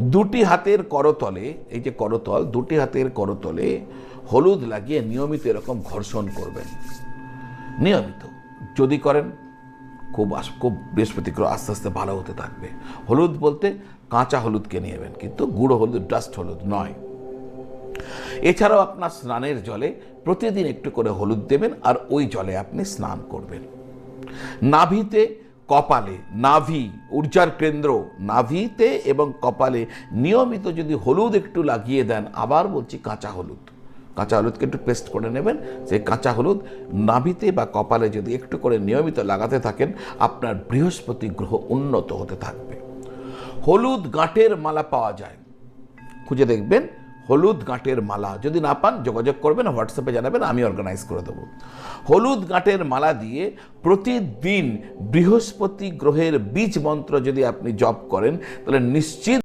দুটি হাতের করতলে, এই যে করতল, দুটি হাতের করতলে হলুদ লাগিয়ে নিয়মিত এরকম ঘর্ষণ করবেন। নিয়মিত। যদি করেন, খুব খুব বৃহস্পতি গ্রহ আস্তে আস্তে ভালো হতে থাকবে। হলুদ বলতে কাঁচা হলুদকে নিয়েবেন কিন্তু গুঁড়ো হলুদ, ডাস্ট হলুদ নয়। এছাড়াও আপনার স্নানের জলে প্রতিদিন একটু করে হলুদ দেবেন, আর ওই জলে আপনি স্নান করবেন। নাভিতে কপালে, নাভি, ঊর্জার কেন্দ্র, নাভিতে এবং কপালে নিয়মিত যদি হলুদ একটু লাগিয়ে দেন, আবার বলছি কাঁচা হলুদ। কাঁচা হলুদকে একটু পেস্ট করে নেবেন। সেই কাঁচা হলুদ নাভিতে বা কপালে যদি একটু করে নিয়মিত লাগাতে থাকেন, আপনার বৃহস্পতি গ্রহ উন্নত হতে থাকবে। হলুদ গাঁটের মালা পাওয়া যায়। খুঁজে দেখবেন হলুদ গাঁটের মালা। যদি না পান, যোগাযোগ করবেন হোয়াটসঅ্যাপে জানাবেন, আমি অর্গানাইজ করে দেবো। হলুদ গাঁটের মালা দিয়ে প্রতিদিন বৃহস্পতি গ্রহের বীজ মন্ত্র যদি আপনি জপ করেন, তাহলে নিশ্চিত